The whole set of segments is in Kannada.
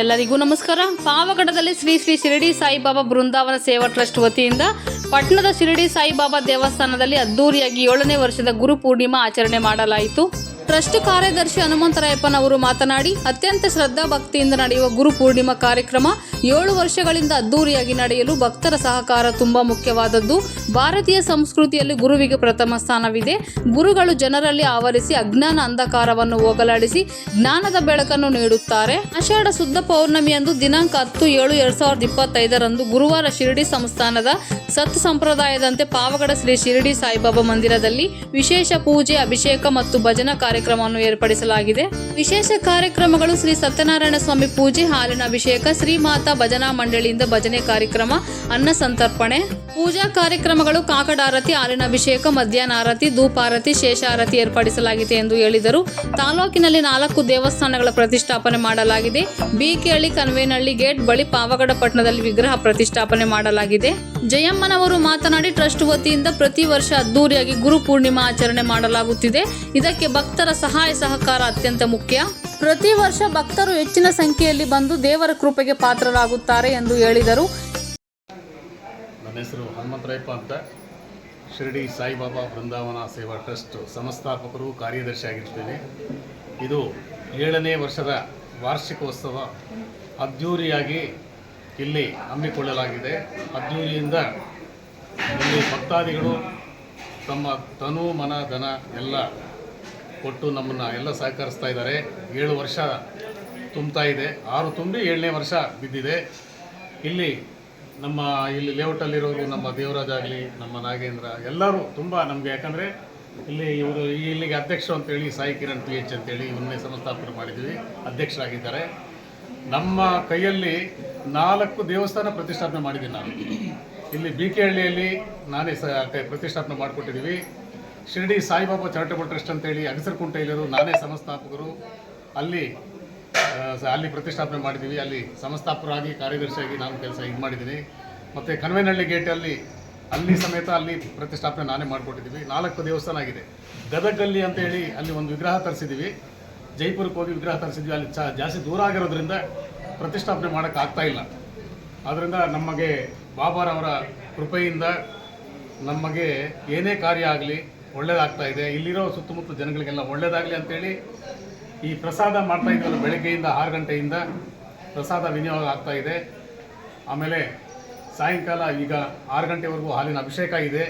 ಎಲ್ಲರಿಗೂ ನಮಸ್ಕಾರ. ಪಾವಗಡದಲ್ಲಿ ಶ್ರೀ ಶ್ರೀ ಶಿರಡಿ ಸಾಯಿಬಾಬಾ ಬೃಂದಾವನ ಸೇವಾ ಟ್ರಸ್ಟ್ ವತಿಯಿಂದ ಪಟ್ಟಣದ ಶಿರಡಿ ಸಾಯಿಬಾಬಾ ದೇವಸ್ಥಾನದಲ್ಲಿ ಅದ್ದೂರಿಯಾಗಿ ಏಳನೇ ವರ್ಷದ ಗುರು ಪೂರ್ಣಿಮಾ ಆಚರಣೆ ಮಾಡಲಾಯಿತು. ಟ್ರಸ್ಟ್ ಕಾರ್ಯದರ್ಶಿ ಹನುಮಂತರಾಯಪ್ಪನವರು ಮಾತನಾಡಿ, ಅತ್ಯಂತ ಶ್ರದ್ಧಾ ಭಕ್ತಿಯಿಂದ ನಡೆಯುವ ಗುರು ಪೂರ್ಣಿಮಾ ಕಾರ್ಯಕ್ರಮ ಏಳು ವರ್ಷಗಳಿಂದ ಅದ್ದೂರಿಯಾಗಿ ನಡೆಯಲು ಭಕ್ತರ ಸಹಕಾರ ತುಂಬಾ ಮುಖ್ಯವಾದದ್ದು. ಭಾರತೀಯ ಸಂಸ್ಕೃತಿಯಲ್ಲಿ ಗುರುವಿಗೆ ಪ್ರಥಮ ಸ್ಥಾನವಿದೆ. ಗುರುಗಳು ಜನರಲ್ಲಿ ಆವರಿಸಿ ಅಜ್ಞಾನ ಅಂಧಕಾರವನ್ನು ಹೋಗಲಾಡಿಸಿ ಜ್ಞಾನದ ಬೆಳಕನ್ನು ನೀಡುತ್ತಾರೆ. ಆಷಾಢ ಶುದ್ಧ ಪೌರ್ಣಮಿಯಂದು ದಿನಾಂಕ ಹತ್ತು ಏಳು ಎರಡ್ ಸಾವಿರದ ಇಪ್ಪತ್ತೈದರಂದು ಗುರುವಾರ ಶಿರಡಿ ಸಂಸ್ಥಾನದ ಸತ್ ಸಂಪ್ರದಾಯದಂತೆ ಪಾವಗಡ ಶ್ರೀ ಶಿರಡಿ ಸಾಯಿಬಾಬಾ ಮಂದಿರದಲ್ಲಿ ವಿಶೇಷ ಪೂಜೆ, ಅಭಿಷೇಕ ಮತ್ತು ಭಜನಾ ಕಾರ್ಯಕ್ರಮವನ್ನು ಏರ್ಪಡಿಸಲಾಗಿದೆ. ವಿಶೇಷ ಕಾರ್ಯಕ್ರಮಗಳು ಶ್ರೀ ಸತ್ಯನಾರಾಯಣ ಸ್ವಾಮಿ ಪೂಜೆ, ಹಾಲಿನ ಅಭಿಷೇಕ, ಶ್ರೀ ಮಾತಾ ಭಜನಾ ಮಂಡಳಿಯಿಂದ ಭಜನೆ ಕಾರ್ಯಕ್ರಮ, ಅನ್ನ ಸಂತರ್ಪಣೆ. ಪೂಜಾ ಕಾರ್ಯಕ್ರಮಗಳು ಕಾಕಡಾರತಿ ಮಧ್ಯಾಹ್ನ ಆರತಿ ಧೂಪಾರತಿ, ಶೇಷಾರತಿ ಏರ್ಪಡಿಸಲಾಗಿದೆ ಎಂದು ಹೇಳಿದರು. ತಾಲೂಕಿನಲ್ಲಿ ನಾಲ್ಕು ದೇವಸ್ಥಾನಗಳ ಪ್ರತಿಷ್ಠಾಪನೆ ಮಾಡಲಾಗಿದೆ. ಬಿಕೆಹಳ್ಳಿ ಕನ್ವೇನಹಳ್ಳಿ ಗೇಟ್ ಬಳಿ ಪಾವಗಡ ಪಟ್ಟಣದಲ್ಲಿ ವಿಗ್ರಹ ಪ್ರತಿಷ್ಠಾಪನೆ ಮಾಡಲಾಗಿದೆ. ಜಯಮ್ಮನವರು ಮಾತನಾಡಿ, ಟ್ರಸ್ಟ್ ವತಿಯಿಂದ ಪ್ರತಿ ವರ್ಷ ಅದ್ದೂರಿಯಾಗಿ ಗುರು ಪೂರ್ಣಿಮಾ ಆಚರಣೆ ಮಾಡಲಾಗುತ್ತಿದೆ. ಇದಕ್ಕೆ ಭಕ್ತರ ಸಹಾಯ ಸಹಕಾರ ಅತ್ಯಂತ ಮುಖ್ಯ. ಪ್ರತಿ ವರ್ಷ ಭಕ್ತರು ಹೆಚ್ಚಿನ ಸಂಖ್ಯೆಯಲ್ಲಿ ಬಂದು ದೇವರ ಕೃಪೆಗೆ ಪಾತ್ರರಾಗುತ್ತಾರೆ ಎಂದು ಹೇಳಿದರು. ಹೆಸರು ಹನುಮಂತರಾಯಪ್ಪ ಅಂತ. ಶಿರಡಿ ಸಾಯಿಬಾಬಾ ಬೃಂದಾವನ ಸೇವಾ ಟ್ರಸ್ಟ್ ಸಂಸ್ಥಾಪಕರು ಕಾರ್ಯದರ್ಶಿ ಆಗಿರ್ತೇನೆ. ಇದು ಏಳನೇ ವರ್ಷದ ವಾರ್ಷಿಕೋತ್ಸವ. ಅದ್ಧೂರಿಯಾಗಿ ಇಲ್ಲಿ ಹಮ್ಮಿಕೊಳ್ಳಲಾಗಿದೆ. ಅದ್ಧೂರಿಯಿಂದ ಇಲ್ಲಿ ಭಕ್ತಾದಿಗಳು ತಮ್ಮ ತನು, ಮನ, ಧನ ಎಲ್ಲ ಕೊಟ್ಟು ನಮ್ಮನ್ನು ಎಲ್ಲ ಸಹಕರಿಸ್ತಾ ಇದ್ದಾರೆ. ಏಳು ವರ್ಷ ತುಂಬ್ತಾ ಇದೆ. ಆರು ತುಂಬಿ ಏಳನೇ ವರ್ಷ ಬಿದ್ದಿದೆ. ಇಲ್ಲಿ ನಮ್ಮ ಇಲ್ಲಿ ಲೇಔಟಲ್ಲಿರೋರು, ನಮ್ಮ ದೇವರಾಜ್ ಆಗಲಿ, ನಮ್ಮ ನಾಗೇಂದ್ರ, ಎಲ್ಲರೂ ತುಂಬ ನಮಗೆ ಯಾಕಂದರೆ ಇಲ್ಲಿ ಇವರು ಇಲ್ಲಿಗೆ ಅಧ್ಯಕ್ಷರು ಅಂತೇಳಿ ಸಾಯಿ ಕಿರಣ್ ಪಿ ಎಚ್ ಅಂತೇಳಿ ಇವನ್ನೇ ಸಂಸ್ಥಾಪನೆ ಮಾಡಿದ್ವಿ, ಅಧ್ಯಕ್ಷರಾಗಿದ್ದಾರೆ. ನಮ್ಮ ಕೈಯಲ್ಲಿ ನಾಲ್ಕು ದೇವಸ್ಥಾನ ಪ್ರತಿಷ್ಠಾಪನೆ ಮಾಡಿದ್ದೀನಿ ನಾನು. ಇಲ್ಲಿ ಬಿ ಕೆ ಹಳ್ಳಿಯಲ್ಲಿ ನಾನೇ ಸ ಪ್ರತಿಷ್ಠಾಪನೆ ಮಾಡಿಕೊಟ್ಟಿದ್ದೀವಿ. ಶಿರಡಿ ಸಾಯಿಬಾಬಾ ಚಾರಿಟಬಲ್ ಟ್ರಸ್ಟ್ ಅಂತೇಳಿ ಅಗಸರಕುಂಟೆಯಲ್ಲಿರೋ ನಾನೇ ಸಂಸ್ಥಾಪಕರು. ಅಲ್ಲಿ ಅಲ್ಲಿ ಪ್ರತಿಷ್ಠಾಪನೆ ಮಾಡಿದ್ದೀವಿ. ಅಲ್ಲಿ ಸಂಸ್ಥಾಪಕರಾಗಿ, ಕಾರ್ಯದರ್ಶಿಯಾಗಿ ನಾನು ಕೆಲಸ ಇದು ಮಾಡಿದ್ದೀನಿ. ಮತ್ತು ಕನ್ವೇನಹಳ್ಳಿ ಗೇಟಲ್ಲಿ ಅಲ್ಲಿ ಸಮೇತ ಅಲ್ಲಿ ಪ್ರತಿಷ್ಠಾಪನೆ ನಾನೇ ಮಾಡಿಕೊಟ್ಟಿದ್ದೀವಿ. ನಾಲ್ಕು ದೇವಸ್ಥಾನ ಆಗಿದೆ. ಗದಗಲ್ಲಿ ಅಂತೇಳಿ ಅಲ್ಲಿ ಒಂದು ವಿಗ್ರಹ ತರಿಸಿದ್ದೀವಿ. ಜೈಪುರಕ್ಕೆ ಹೋಗಿ ವಿಗ್ರಹ ತರಿಸಿದ್ವಿ. ಅಲ್ಲಿ ಜಾಸ್ತಿ ದೂರ ಆಗಿರೋದ್ರಿಂದ ಪ್ರತಿಷ್ಠಾಪನೆ ಮಾಡೋಕ್ಕಾಗ್ತಾ ಇಲ್ಲ. ಆದ್ದರಿಂದ ನಮಗೆ ಬಾಬಾರವರ ಕೃಪೆಯಿಂದ ನಮಗೆ ಏನೇ ಕಾರ್ಯ ಆಗಲಿ ಒಳ್ಳೇದಾಗ್ತಾ ಇದೆ. ಇಲ್ಲಿರೋ ಸುತ್ತಮುತ್ತ ಜನಗಳಿಗೆಲ್ಲ ಒಳ್ಳೆಯದಾಗಲಿ ಅಂತೇಳಿ ಈ ಪ್ರಸಾದ ಮಾಡ್ತಾ ಇದ್ವಲ್ಲ, ಬೆಳಗ್ಗೆಯಿಂದ ಆರು ಗಂಟೆಯಿಂದ ಪ್ರಸಾದ ವಿನಿಯೋಗ ಆಗ್ತಾ ಇದೆ. ಆಮೇಲೆ ಸಾಯಂಕಾಲ ಈಗ ಆರು ಗಂಟೆವರೆಗೂ ಹಾಲಿನ ಅಭಿಷೇಕ ಇದೆ.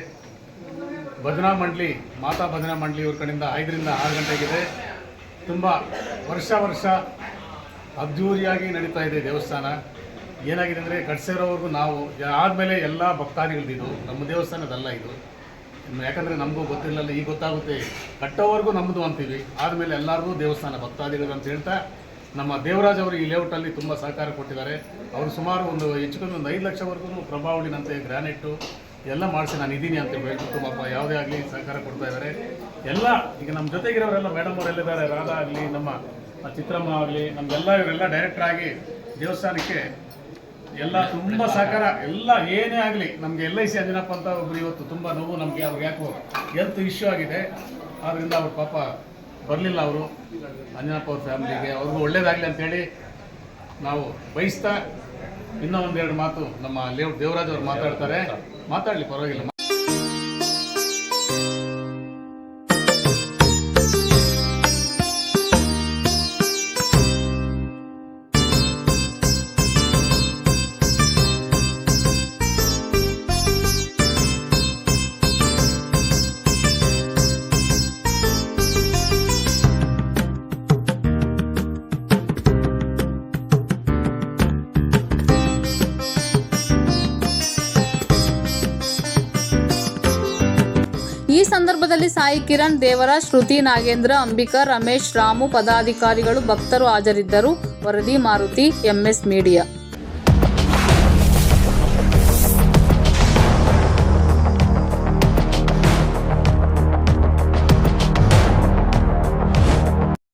ಭಜನಾ ಮಂಡಳಿ, ಮಾತಾ ಭಜನಾ ಮಂಡಳಿ ಇವ್ರ ಕಡೆಯಿಂದ ಐದರಿಂದ ಆರು ಗಂಟೆಗಿದೆ. ತುಂಬ ವರ್ಷ ವರ್ಷ ಅದ್ಧೂರಿಯಾಗಿ ನಡೀತಾ ಇದೆ ದೇವಸ್ಥಾನ. ಏನಾಗಿದೆ ಅಂದರೆ ಕಟ್ಸಿರೋವರೆಗೂ ನಾವು ಆದಮೇಲೆ ಎಲ್ಲ ಭಕ್ತಾದಿಗಳದ್ದು ನಮ್ಮ ದೇವಸ್ಥಾನದಲ್ಲ ಇದು. ಯಾಕಂದರೆ ನಮಗೂ ಗೊತ್ತಿಲ್ಲಲ್ಲ ಈಗ ಗೊತ್ತಾಗುತ್ತೆ. ಕಟ್ಟೋವರೆಗೂ ನಮ್ಮದು ಅಂತೀವಿ. ಆದಮೇಲೆ ಎಲ್ಲರಿಗೂ ದೇವಸ್ಥಾನ ಭಕ್ತಾದಿಗಳು ಅಂತ ಹೇಳ್ತಾ, ನಮ್ಮ ದೇವರಾಜ್ ಅವರು ಈ ಲೇಔಟಲ್ಲಿ ತುಂಬ ಸಹಕಾರ ಕೊಟ್ಟಿದ್ದಾರೆ. ಅವರು ಸುಮಾರು ಒಂದು ಹೆಚ್ಚು ಕಮ್ಮಿ ಒಂದು ಐದು ಲಕ್ಷವರೆಗೂ ಪ್ರಭಾವಳಿನಂತೆ ಗ್ರಾನೈಟು ಎಲ್ಲ ಮಾಡಿಸಿ ನಾನು ಇದ್ದೀನಿ ಅಂತ ಹೇಳ್ಬಿಟ್ಟು ಪಾಪ ಯಾವುದೇ ಆಗಲಿ ಸಹಕಾರ ಕೊಡ್ತಾ ಇದ್ದಾರೆ. ಎಲ್ಲ, ಈಗ ನಮ್ಮ ಜೊತೆಗಿರೋರೆಲ್ಲ ಮೇಡಮ್ ಅವರೆಲ್ಲಿದ್ದಾರೆ ರಾಧಾ ಆಗಲಿ, ನಮ್ಮ ಚಿತ್ರಮ್ಮ ಆಗಲಿ, ನಮ್ಗೆಲ್ಲ ಇವರೆಲ್ಲ ಡೈರೆಕ್ಟ್ರಾಗಿ ದೇವಸ್ಥಾನಕ್ಕೆ ಎಲ್ಲ ತುಂಬ ಸಹಕಾರ. ಎಲ್ಲ ಏನೇ ಆಗಲಿ ನಮಗೆ ಎಲ್ ಐ ಸಿ ಅಂಜನಪ್ಪ ಅಂತ ಒಬ್ರು ಇವತ್ತು ತುಂಬ ನೋವು ನಮಗೆ ಅವ್ರಿಗೆ ಯಾಕೋ ಹೆಲ್ತ್ ಇಶ್ಯೂ ಆಗಿದೆ. ಆದ್ದರಿಂದ ಅವ್ರ ಪಾಪ ಬರಲಿಲ್ಲ ಅವರು. ಅಂಜನಪ್ಪ ಅವ್ರ ಫ್ಯಾಮಿಲಿಗೆ ಅವ್ರಿಗೂ ಒಳ್ಳೇದಾಗಲಿ ಅಂತೇಳಿ ನಾವು ಬಯಸ್ತಾ ಇನ್ನೂ ಒಂದೆರಡು ಮಾತು ನಮ್ಮ ಲೇಔಟ್ ದೇವರಾಜ್ ಅವ್ರು ಮಾತಾಡ್ತಾರೆ. ಮಾತಾಡಲಿ ಪರವಾಗಿಲ್ಲ. ಸಂದರ್ಭದಲ್ಲಿ ಸಾಯಿ ಕಿರಣ್, ದೇವರಾಜ್, ಶ್ರುತಿ, ನಾಗೇಂದ್ರ, ಅಂಬಿಕಾ, ರಮೇಶ್, ರಾಮು, ಪದಾಧಿಕಾರಿಗಳು, ಭಕ್ತರು ಹಾಜರಿದ್ದರು. ವರದಿ ಮಾರುತಿ, ಎಂಎಸ್ ಮೀಡಿಯಾ.